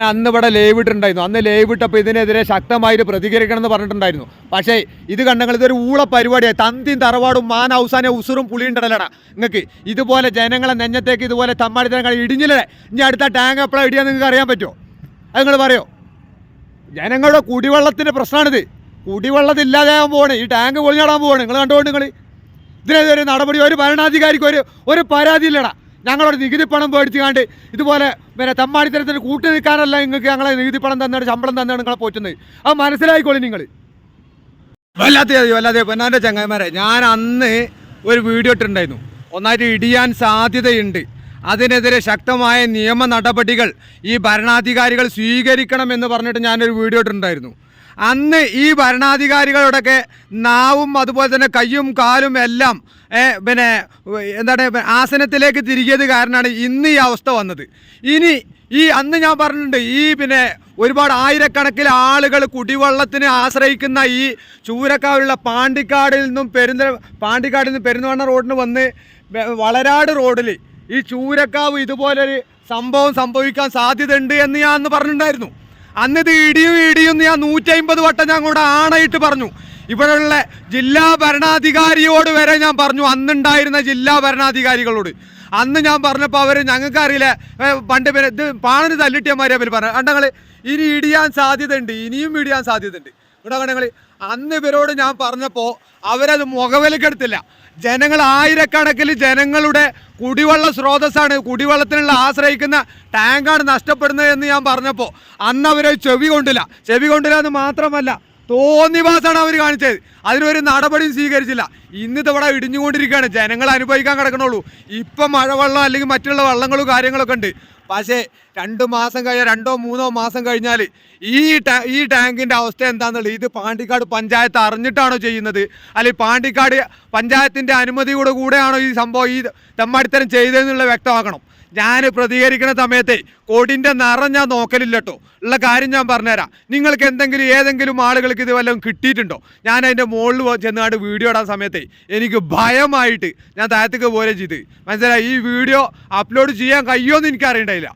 അന്ന് ഇവിടെ ലൈവ് ഇട്ടിട്ടുണ്ടായിരുന്നു. അന്ന് ലൈവ് ഇട്ടപ്പോൾ ഇതിനെതിരെ ശക്തമായിട്ട് പ്രതികരിക്കണം എന്ന് പറഞ്ഞിട്ടുണ്ടായിരുന്നു. പക്ഷേ ഇത് കണ്ടെങ്കിൽ ഇതൊരു ഊള പരിപാടിയായി തന്തിയും തറവാടും മാന അവസാനം ഉസുറും പുളിയുണ്ടല്ലടാ നിങ്ങൾക്ക് ഇതുപോലെ ജനങ്ങളെ നെഞ്ഞത്തേക്ക് ഇതുപോലെ തമ്മാടി തമ്മാടിത്തരങ്ങൾ ഇടിഞ്ഞില്ലേ? ഇനി അടുത്ത ടാങ്ക് എപ്പോഴാണ് ഇടിയാന്ന് നിങ്ങൾക്ക് അറിയാൻ പറ്റുമോ? അത് നിങ്ങൾ പറയോ? ജനങ്ങളുടെ കുടിവെള്ളത്തിന്റെ പ്രശ്നമാണിത്. കുടിവെള്ളത്തിൽ ഇല്ലാതെയാകാൻ പോവാണ്. ഈ ടാങ്ക് പൊളിഞ്ഞാടാൻ പോവാണ്. നിങ്ങൾ കണ്ടുകൊണ്ട് നിങ്ങൾ? ഇതിനെതിരെ നടപടി ഒരു ഭരണാധികാരിക്ക് ഒരു ഒരു പരാതി ഇല്ലടാ ഞങ്ങളോട് നികുതി പണം മേടിച്ചുകാണ്ട് ഇതുപോലെ പിന്നെ തമ്മാടിത്തരത്തിന് കൂട്ടി നിൽക്കാനല്ല നിങ്ങൾക്ക് ഞങ്ങളെ നികുതി പണം തന്നാണ് ശമ്പളം തന്നാണ് നിങ്ങളെ പോറ്റുന്നത്. അത് മനസ്സിലായിക്കോളി നിങ്ങൾ. വല്ലാത്ത വല്ലാതെ പൊന്നാന്റെ ചങ്ങന്മാരെ ഞാൻ അന്ന് ഒരു വീഡിയോ ഇട്ടിട്ടുണ്ടായിരുന്നു. ഒന്നായിട്ട് ഇടിയാൻ സാധ്യതയുണ്ട്. അതിനെതിരെ ശക്തമായ നിയമ നടപടികൾ ഈ ഭരണാധികാരികൾ സ്വീകരിക്കണം എന്ന് പറഞ്ഞിട്ട് ഞാനൊരു വീഡിയോ ഇട്ടിട്ടുണ്ടായിരുന്നു. അന്ന് ഈ ഭരണാധികാരികളോടൊക്കെ നാവും അതുപോലെ തന്നെ കയ്യും കാലും എല്ലാം പിന്നെ എന്താണ് ആസനത്തിലേക്ക് തിരികിയത് കാരണമാണ് ഇന്ന് ഈ അവസ്ഥ വന്നത്. ഇനി ഈ അന്ന് ഞാൻ പറഞ്ഞിട്ടുണ്ട് ഈ പിന്നെ ഒരുപാട് ആയിരക്കണക്കിന് ആളുകൾ കുടിവെള്ളത്തിന് ആശ്രയിക്കുന്ന ഈ ചൂരക്കാവിലുള്ള പാണ്ടിക്കാടിൽ നിന്നും പെരുന്ന പാണ്ടിക്കാടിൽ നിന്ന് പെരുന്തവണ്ണ റോഡിന് വന്ന് വളരാട് റോഡിൽ ഈ ചൂരക്കാവ് ഇതുപോലൊരു സംഭവം സംഭവിക്കാൻ സാധ്യതയുണ്ട് എന്ന് ഞാൻ അന്ന് പറഞ്ഞിട്ടുണ്ടായിരുന്നു. അന്ന് ഇത് ഇടിയും ഇടിയും ഞാൻ നൂറ്റി അമ്പത് വട്ടം ഞാൻ കൂടെ ആണയിട്ട് പറഞ്ഞു. ഇവിടെയുള്ള ജില്ലാ ഭരണാധികാരിയോട് വരെ ഞാൻ പറഞ്ഞു അന്നുണ്ടായിരുന്ന ജില്ലാ ഭരണാധികാരികളോട്. അന്ന് ഞാൻ പറഞ്ഞപ്പോൾ അവർ ഞങ്ങൾക്ക് അറിയില്ല. പണ്ട് പിന്നെ ഇത് പാണന് തല്ലിട്ടിയന്മാരെ അവർ പറഞ്ഞു. കണ്ടങ്ങൾ ഇനി ഇടിയാൻ സാധ്യതയുണ്ട് ഇനിയും ഇടിയാൻ സാധ്യതയുണ്ട്. ഇവിടെ കണ്ടങ്ങൾ അന്ന് ഇവരോട് ഞാൻ പറഞ്ഞപ്പോൾ അവരത് മുഖവിലക്കെടുത്തില്ല. ജനങ്ങൾ ആയിരക്കണക്കിന് ജനങ്ങളുടെ കുടിവെള്ള സ്രോതസ്സാണ്. കുടിവെള്ളത്തിനുള്ള ആശ്രയിക്കുന്ന ടാങ്കാണ് നഷ്ടപ്പെടുന്നത് എന്ന് ഞാൻ പറഞ്ഞപ്പോൾ അന്ന് അവരെ ചെവി കൊണ്ടില്ല. ചെവി കൊണ്ടില്ല എന്ന് മാത്രമല്ല തോന്നിവാസാണ് അവർ കാണിച്ചത്. അതിനൊരു നടപടിയും സ്വീകരിച്ചില്ല. ഇന്നിത് ഇവിടെ ഇടിഞ്ഞുകൊണ്ടിരിക്കുകയാണ്. ജനങ്ങൾ അനുഭവിക്കാൻ കിടക്കണുള്ളൂ. ഇപ്പം മഴവെള്ളം അല്ലെങ്കിൽ മറ്റുള്ള വള്ളങ്ങളും കാര്യങ്ങളൊക്കെ ഉണ്ട്. പക്ഷേ രണ്ട് മാസം കഴിഞ്ഞാൽ രണ്ടോ മൂന്നോ മാസം കഴിഞ്ഞാൽ ഈ ഈ ടാങ്കിന്റെ അവസ്ഥ എന്താണെന്നുള്ളത് ഇത് പാണ്ടിക്കാട് പഞ്ചായത്ത് അറിഞ്ഞിട്ടാണോ ചെയ്യുന്നത്? അല്ലെങ്കിൽ പാണ്ടിക്കാട് പഞ്ചായത്തിന്റെ അനുമതിയോട് കൂടെയാണോ ഈ സംഭവം ഈ തെമ്മാടിത്തരം ചെയ്തതെന്നുള്ള വ്യക്തമാക്കണം. ഞാൻ പ്രതികരിക്കുന്ന സമയത്തെ കൊടിന്റെ നിറം ഞാൻ നോക്കലില്ലട്ടോ. ഉള്ള കാര്യം ഞാൻ പറഞ്ഞുതരാം. നിങ്ങൾക്ക് എന്തെങ്കിലും ഏതെങ്കിലും ആളുകൾക്ക് ഇത് വല്ലതും കിട്ടിയിട്ടുണ്ടോ? ഞാൻ അതിന്റെ മുകളിൽ ചെന്നുകൊണ്ട് വീഡിയോ ഇടാൻ സമയത്തെ എനിക്ക് ഭയമായിട്ട് ഞാൻ താഴത്തേക്ക് പോലെ ചെയ്ത് മനസ്സിലായി? ഈ വീഡിയോ അപ്ലോഡ് ചെയ്യാൻ കഴിയുമെന്ന് എനിക്ക് അറിയണ്ടായില്ല.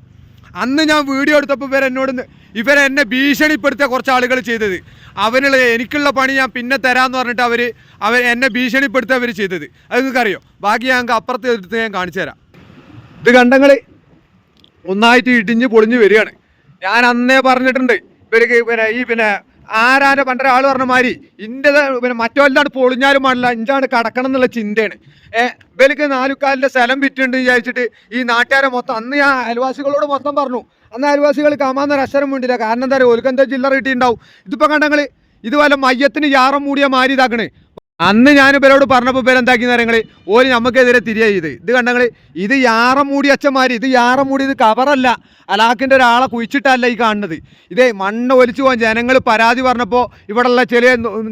അന്ന് ഞാൻ വീഡിയോ എടുത്തപ്പോൾ ഇവർ എന്നോട് ന്ന് ഇവരെ എന്നെ ഭീഷണിപ്പെടുത്തിയ കുറച്ച് ആളുകൾ ചെയ്തത്. അവനുള്ള എനിക്കുള്ള പണി ഞാൻ പിന്നെ തരാമെന്ന് പറഞ്ഞിട്ട് അവർ അവർ എന്നെ ഭീഷണിപ്പെടുത്തി അവർ ചെയ്തത്. അത് നിങ്ങൾക്കറിയോ? ബാക്കി ഞങ്ങൾക്ക് അപ്പുറത്ത് എടുത്ത് ഞാൻ കാണിച്ചു തരാം ഇത് കണ്ടങ്ങൾ ഒന്നായിട്ട് ഇടിഞ്ഞ് പൊളിഞ്ഞ് വരികയാണ്. ഞാൻ അന്നേ പറഞ്ഞിട്ടുണ്ട് ഇവർക്ക് പിന്നെ ഈ പിന്നെ ആരാന്റെ പണ്ടൊരാൾ പറഞ്ഞ മാതിരി ഇന്റെ പിന്നെ മറ്റൊല്ലാണ്ട് പൊളിഞ്ഞാലും പാടില്ല ഇഞ്ചാണ് കടക്കണം എന്നുള്ള ചിന്തയാണ്. ഏഹ് ഇവർക്ക് നാലുക്കാലിന്റെ സ്ഥലം വിറ്റുണ്ട് വിചാരിച്ചിട്ട് ഈ നാട്ടുകാരെ മൊത്തം അന്ന് ഞാൻ അയൽവാസികളോട് മൊത്തം പറഞ്ഞു അന്ന് അയൽവാസികൾ കാമാന്നൊരു അക്ഷരം വേണ്ടില്ല കാരണം എന്താ പറയുക ഓൽക്കെന്താ ചില്ലറ കിട്ടിയിട്ടുണ്ടാവും? ഇതിപ്പോൾ കണ്ടങ്ങൾ ഇത് വല്ല മയ്യത്തിന് യാറം മൂടിയ മാരി ഇതാക്കണേ. അന്ന് ഞാൻ ഇവരോട് പറഞ്ഞപ്പോൾ ഇവരെന്താക്കി നേരങ്ങൾ ഓര് നമുക്കെതിരെ തിരികെ ചെയ്ത് ഇത് കണ്ടങ്ങൾ ഇത് മൂടി അച്ഛന്മാർ ഇത് മൂടി ഇത് കവറല്ല. അലാക്കിന്റെ ഒരാളെ കുഴിച്ചിട്ടല്ല ഈ കാണുന്നത്. ഇതേ മണ്ണ് ഒലിച്ചു പോകാൻ ജനങ്ങൾ പരാതി പറഞ്ഞപ്പോൾ ഇവിടെയുള്ള ചെറിയ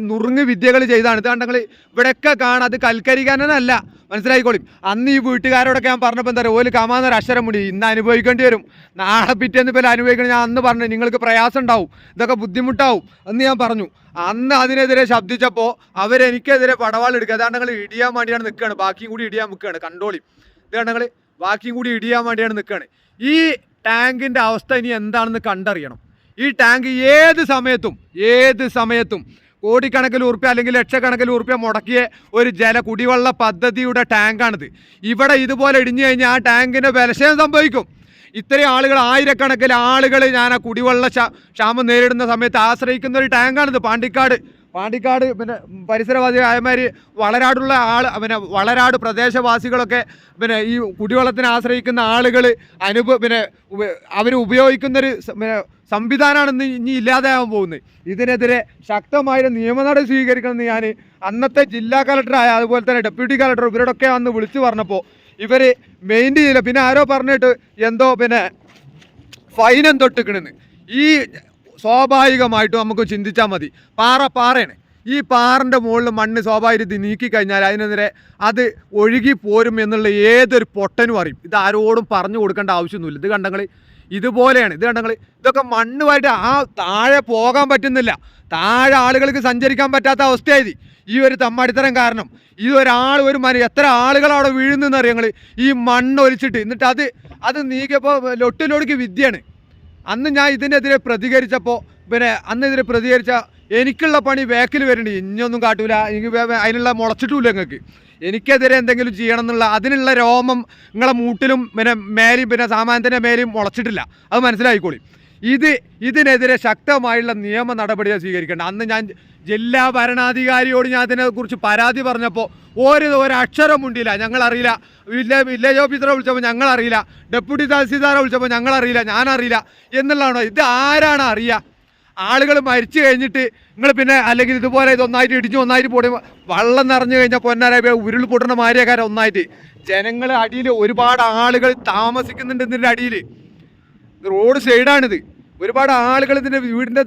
നുറുങ്ങ് വിദ്യകൾ ചെയ്താണ്. ഇത് കണ്ടങ്ങൾ ഇവിടെയൊക്കെ കാണാം. അത് കൽക്കരിക്കാനല്ല മനസ്സിലായിക്കോളും. അന്ന് ഈ വീട്ടുകാരോടൊക്കെ ഞാൻ പറഞ്ഞപ്പോൾ എന്താ പറയുക ഓൽ കമാന്നൊരു അക്ഷരം മുടി. ഇന്ന് അനുഭവിക്കേണ്ടി വരും. നാളെ പിറ്റേന്ന് പോലെ അനുഭവിക്കണം. ഞാൻ അന്ന് പറഞ്ഞു നിങ്ങൾക്ക് പ്രയാസം ഉണ്ടാവും. ഇതൊക്കെ ബുദ്ധിമുട്ടാവും എന്ന് ഞാൻ പറഞ്ഞു. അന്ന് അതിനെതിരെ ശബ്ദിച്ചപ്പോൾ അവരെനിക്കെതിരെ പടവാളെടുക്കുക അതാണ് ഞങ്ങൾ ഇടിയാൻ വേണ്ടിയാണ് നിൽക്കുകയാണ് ബാക്കിയും കൂടി ഇടിയാൻ നിൽക്കുകയാണ് കണ്ടോളി. ഇതാണ് ഞങ്ങൾ ബാക്കിയും കൂടി ഇടിയാൻ വേണ്ടിയാണ് നിൽക്കുകയാണ് ഈ ടാങ്കിന്റെ അവസ്ഥ ഇനി എന്താണെന്ന് കണ്ടറിയണം. ഈ ടാങ്ക് ഏത് സമയത്തും ഏത് സമയത്തും കോടിക്കണക്കിന് ഉറുപ്പ്യ അല്ലെങ്കിൽ ലക്ഷക്കണക്കിന് ഉറുപ്പ്യ മുടക്കിയ ഒരു ജല കുടിവെള്ള പദ്ധതിയുടെ ടാങ്കാണിത്. ഇവിടെ ഇതുപോലെ ഇടിഞ്ഞു കഴിഞ്ഞാൽ ആ ടാങ്കിന്റെ ബലക്ഷയം സംഭവിക്കും. ഇത്രയും ആളുകൾ ആയിരക്കണക്കിന് ആളുകൾ ഞാൻ ആ കുടിവെള്ള ക്ഷാമം നേരിടുന്ന സമയത്ത് ആശ്രയിക്കുന്ന ഒരു ടാങ്കാണിത് പാണ്ടിക്കാട്. പാണ്ടിക്കാട് പിന്നെ പരിസരവാസിയായമാര് വളരാടുള്ള ആൾ പിന്നെ വളരാട് പ്രദേശവാസികളൊക്കെ പിന്നെ ഈ കുടിവെള്ളത്തിന് ആശ്രയിക്കുന്ന ആളുകൾ അനുഭവ പിന്നെ അവർ ഉപയോഗിക്കുന്നൊരു പിന്നെ സംവിധാനമാണ് ഇനി ഇല്ലാതെയാവാൻ പോകുന്നത്. ഇതിനെതിരെ ശക്തമായ നിയമനടപടി നിയമ നടപടി സ്വീകരിക്കണമെന്ന് ഞാൻ അന്നത്തെ ജില്ലാ കലക്ടറായ അതുപോലെ തന്നെ ഡെപ്യൂട്ടി കലക്ടർ ഇവരോടൊക്കെ വന്ന് വിളിച്ചു പറഞ്ഞപ്പോൾ ഇവർ മെയിൻ ചെയ്യില്ല പിന്നെ ആരോ പറഞ്ഞിട്ട് എന്തോ പിന്നെ ഫൈൻ എന്തൊട്ടിക്കണെന്ന് ഈ സ്വാഭാവികമായിട്ടും നമുക്ക് ചിന്തിച്ചാൽ മതി. പാറ പാറയാണ്. ഈ പാറിന്റെ മുകളിൽ മണ്ണ് സ്വാഭാവികത്തിൽ നീക്കി കഴിഞ്ഞാൽ അതിനെതിരെ അത് ഒഴുകി പോരും എന്നുള്ള ഏതൊരു പൊട്ടനും അറിയും. ഇത് ആരോടും പറഞ്ഞു കൊടുക്കേണ്ട ആവശ്യമൊന്നുമില്ല. ഇത് കണ്ടങ്ങൾ ഇതുപോലെയാണ്. ഇത് കണ്ടങ്ങൾ ഇതൊക്കെ മണ്ണുമായിട്ട് ആ താഴെ പോകാൻ പറ്റുന്നില്ല. താഴെ ആളുകൾക്ക് സഞ്ചരിക്കാൻ പറ്റാത്ത അവസ്ഥയായത് ഈ ഒരു തമ്മടിത്തരം കാരണം. ഈ ഒരാൾ ഒരു മന എത്ര ആളുകൾ അവിടെ വീഴുന്നെന്ന് അറിയാം ഞങ്ങൾ ഈ മണ്ണ് ഒലിച്ചിട്ട്. എന്നിട്ട് അത് അത് നീക്കിയപ്പോൾ ലൊട്ടിലൊടുക്കി വിദ്യയാണ്. അന്ന് ഞാൻ ഇതിനെതിരെ പ്രതികരിച്ചപ്പോൾ പിന്നെ അന്ന് ഇതിനെ പ്രതികരിച്ച എനിക്കുള്ള പണി വേക്കിൽ വരുന്നുണ്ട് ഇനിയൊന്നും കാട്ടൂല. എനിക്ക് അതിനുള്ള മുളച്ചിട്ടുമില്ല നിങ്ങൾക്ക് എനിക്കെതിരെ എന്തെങ്കിലും ചെയ്യണം എന്നുള്ള അതിനുള്ള രോമം നിങ്ങളെ മൂട്ടിലും പിന്നെ മേലും പിന്നെ സാമാനത്തിന്റെ മേലും മുളച്ചിട്ടില്ല. അത് മനസ്സിലായിക്കോളി. ഇത് ഇതിനെതിരെ ശക്തമായുള്ള നിയമ നടപടികൾ സ്വീകരിക്കേണ്ട അന്ന് ഞാൻ ജില്ലാ ഭരണാധികാരിയോട് ഞാൻ അതിനെക്കുറിച്ച് പരാതി പറഞ്ഞപ്പോൾ ഒരു ഒരക്ഷരം ഉണ്ടില്ല ഞങ്ങളറിയില്ല. വില്ലേജ് വില്ലേജ് ഓഫീസറെ വിളിച്ചപ്പോൾ ഞങ്ങളറിയില്ല. ഡെപ്യൂട്ടി തഹസീൽദാറെ വിളിച്ചപ്പോൾ ഞങ്ങളറിയില്ല. ഞാനറിയില്ല എന്നുള്ളതാണോ? ഇത് ആരാണ് അറിയുക ആളുകൾ മരിച്ചു കഴിഞ്ഞിട്ട് നിങ്ങൾ പിന്നെ അല്ലെങ്കിൽ ഇതുപോലെ ഇത് ഒന്നായിട്ട് ഇടിഞ്ഞ് ഒന്നായിട്ട് പൊടി വള്ളം നിറഞ്ഞു കഴിഞ്ഞാൽ പൊന്നാരായ ഉരുൾ പൊട്ടുന്ന മാരിയക്കാരെ ഒന്നായിട്ട്. ജനങ്ങൾ അടിയിൽ ഒരുപാട് ആളുകൾ താമസിക്കുന്നുണ്ട് ഇതിന്റെ അടിയിൽ. റോഡ് സൈഡാണിത് ഒരുപാട് ആളുകൾ ഇതിന്റെ വീടിന്റെ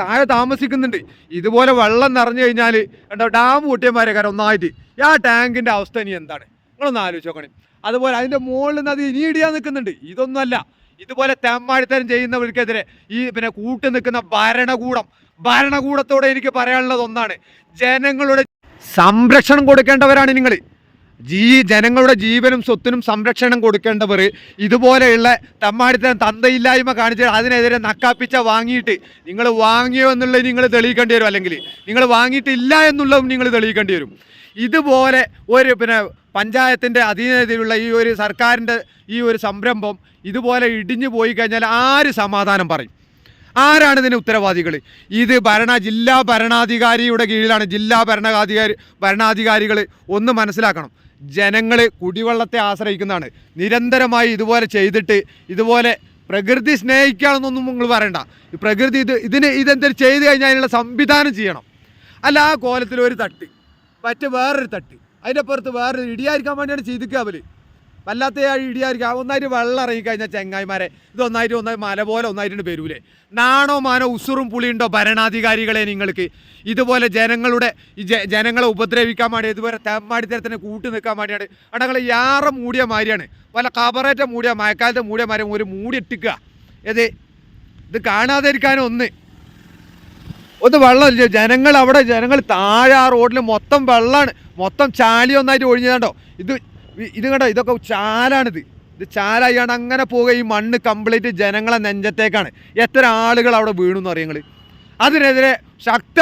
താഴെ താമസിക്കുന്നുണ്ട്. ഇതുപോലെ വെള്ളം നിറഞ്ഞു കഴിഞ്ഞാൽ കണ്ടോ ഡാം പൊട്ടിയമാരക്കാരെ ഒന്നായിട്ട്. ആ ടാങ്കിന്റെ അവസ്ഥ ഇനി എന്താണ്? നിങ്ങളൊന്ന് ആലോചിച്ച് നോക്കണേ. അതുപോലെ അതിന്റെ മുകളിൽ നിന്ന് അത് ഇനി ഇടിയാൻ നിൽക്കുന്നുണ്ട്. ഇതൊന്നുമല്ല. ഇതുപോലെ തെമ്മാടിത്തരം ചെയ്യുന്നവർക്കെതിരെ ഈ പിന്നെ കൂട്ടു നിൽക്കുന്ന ഭരണകൂടം ഭരണകൂടത്തോടെ എനിക്ക് പറയാനുള്ളത് ഒന്നാണ്. ജനങ്ങളുടെ സംരക്ഷണം കൊടുക്കേണ്ടവരാണ് നിങ്ങൾ ജീ ജനങ്ങളുടെ ജീവനും സ്വത്തിനും സംരക്ഷണം കൊടുക്കേണ്ടവർ ഇതുപോലെയുള്ള തമ്മാടിത്തരം തന്തയില്ലായ്മ കാണിച്ച് അതിനെതിരെ നക്കാപ്പിച്ച വാങ്ങിയിട്ട് നിങ്ങൾ വാങ്ങിയോ എന്നുള്ളത് നിങ്ങൾ തെളിയിക്കേണ്ടി വരും. അല്ലെങ്കിൽ നിങ്ങൾ വാങ്ങിയിട്ടില്ല എന്നുള്ളതും നിങ്ങൾ തെളിയിക്കേണ്ടി വരും. ഇതുപോലെ ഒരു പിന്നെ പഞ്ചായത്തിന്റെ അധീനതയിലുള്ള ഈ ഒരു സർക്കാരിന്റെ ഈ ഒരു സംരംഭം ഇതുപോലെ ഇടിഞ്ഞു പോയി കഴിഞ്ഞാൽ ആര് സമാധാനം പറയും? ആരാണ് ഇതിന് ഉത്തരവാദികൾ? ഇത് ഭരണ ജില്ലാ ഭരണാധികാരിയുടെ കീഴിലാണ്. ജില്ലാ ഭരണാധികാരി ഭരണാധികാരികൾ ഒന്ന് മനസ്സിലാക്കണം. ജനങ്ങൾ കുടിവെള്ളത്തെ ആശ്രയിക്കുന്നതാണ്. നിരന്തരമായി ഇതുപോലെ ചെയ്തിട്ട് ഇതുപോലെ പ്രകൃതി സ്നേഹിക്കുകയാണെന്നൊന്നും നിങ്ങൾ പറയണ്ട. പ്രകൃതി ഇത് ഇതിന് ഇതെന്തെങ്കിലും ചെയ്ത് കഴിഞ്ഞാൽ അതിനുള്ള സംവിധാനം ചെയ്യണം. അല്ല ആ കോലത്തിൽ ഒരു തട്ട്. മറ്റ് വേറൊരു തട്ടി. അതിന്റെ പുറത്ത് വേറൊരു ഇടിയായിരിക്കാൻ വേണ്ടിയാണ് ചെയ്തിക്കുക അവർ. വല്ലാത്ത ഇടിയായിരിക്കും ഒന്നായിട്ട് വെള്ളം ഇറങ്ങിക്കഴിഞ്ഞാൽ ചെങ്ങായിമാരെ. ഇത് ഒന്നായിട്ട് ഒന്നായി മല പോലെ ഒന്നായിട്ട് വരൂലേ. നാണോ മാനോ ഉസുറും പുളിയുണ്ടോ ഭരണാധികാരികളെ നിങ്ങൾക്ക്? ഇതുപോലെ ജനങ്ങളുടെ ഈ ജനങ്ങളെ ഉപദ്രവിക്കാൻ വേണ്ടി ഇതുപോലെ തെമ്മാടിത്തരത്തിന് കൂട്ടി നിൽക്കാൻ വേണ്ടിയാണ്. അടങ്ങൾ യാറ മൂടിയ മാതിരിയാണ് വല്ല കബറേറ്റ മൂടിയ മഴക്കാലത്തെ മൂടിയ മാതിരി ഒരു മൂടി ഇട്ടിക്കുക. ഏത്? ഇത് കാണാതെ ഇരിക്കാനും ഒന്ന് ഒന്ന് വെള്ളമില്ല ജനങ്ങൾ അവിടെ ജനങ്ങൾ താഴെ ആ റോഡിൽ മൊത്തം വെള്ളമാണ് മൊത്തം ചാലി ഒന്നായിട്ട് ഒഴിഞ്ഞതാണ്ടോ? ഇത് ഇത് കണ്ടോ? ഇതൊക്കെ ചാലാണിത്. ഇത് ചാലായാണ് അങ്ങനെ പോവുക ഈ മണ്ണ് കംപ്ലീറ്റ് ജനങ്ങളെ നെഞ്ചത്തേക്കാണ്. എത്ര ആളുകൾ അവിടെ വീണു എന്ന് അറിയങ്ങൾ അതിനെതിരെ ശക്ത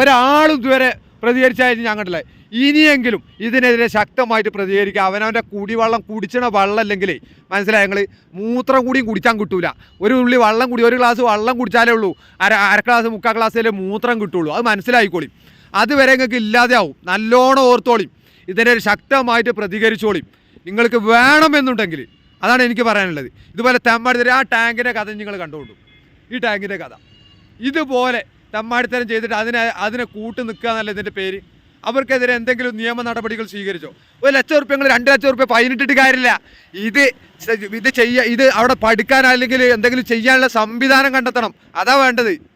ഒരാളും ഇതുവരെ പ്രതികരിച്ചായിരുന്നു ഞാൻ കണ്ടില്ല ഇനിയെങ്കിലും ഇതിനെതിരെ ശക്തമായിട്ട് പ്രതികരിക്കുക. അവനവന്റെ കുടിവെള്ളം കുടിച്ചണ വെള്ളം അല്ലെങ്കിൽ മനസ്സിലായി ഞങ്ങൾ മൂത്രം കൂടിയും കുടിക്കാൻ കിട്ടൂല. ഒരു ഉള്ളി വെള്ളം കുടി ഒരു ഗ്ലാസ് വെള്ളം കുടിച്ചാലേ ഉള്ളൂ. അര അര ഗ്ലാസ് മുക്കാൽ ഗ്ലാസ്സിലെ മൂത്രം കിട്ടുള്ളൂ. അത് മനസ്സിലായിക്കോളിയും അതുവരെ നിങ്ങൾക്ക് ഇല്ലാതെയാവും. നല്ലോണം ഓർത്തോളിയും ഇതിനെ ശക്തമായിട്ട് പ്രതികരിച്ചോളിയും നിങ്ങൾക്ക് വേണമെന്നുണ്ടെങ്കിൽ അതാണ് എനിക്ക് പറയാനുള്ളത്. ഇതുപോലെ തെമ്മാടിത്തരം ആ ടാങ്കിന്റെ കഥ നിങ്ങൾ കണ്ടുകൊണ്ടു. ഈ ടാങ്കിന്റെ കഥ. ഇതുപോലെ തെമ്മാടിത്തരം ചെയ്തിട്ട് അതിനെ അതിനെ കൂട്ട് നിൽക്കുക എന്നല്ല ഇതിന്റെ പേര്. അവർക്കെതിരെ എന്തെങ്കിലും നിയമ നടപടികൾ സ്വീകരിച്ചോ? ഒരു ലക്ഷം റുപ്യ നിങ്ങൾ രണ്ട് ലക്ഷം റുപ്യ ഫൈനിട്ടിട്ട് കാര്യമില്ല. ഇത് ഇത് ചെയ്യുക ഇത് അവിടെ പഠിക്കാൻ അല്ലെങ്കിൽ എന്തെങ്കിലും ചെയ്യാനുള്ള സംവിധാനം കണ്ടെത്തണം. അതാ വേണ്ടത്.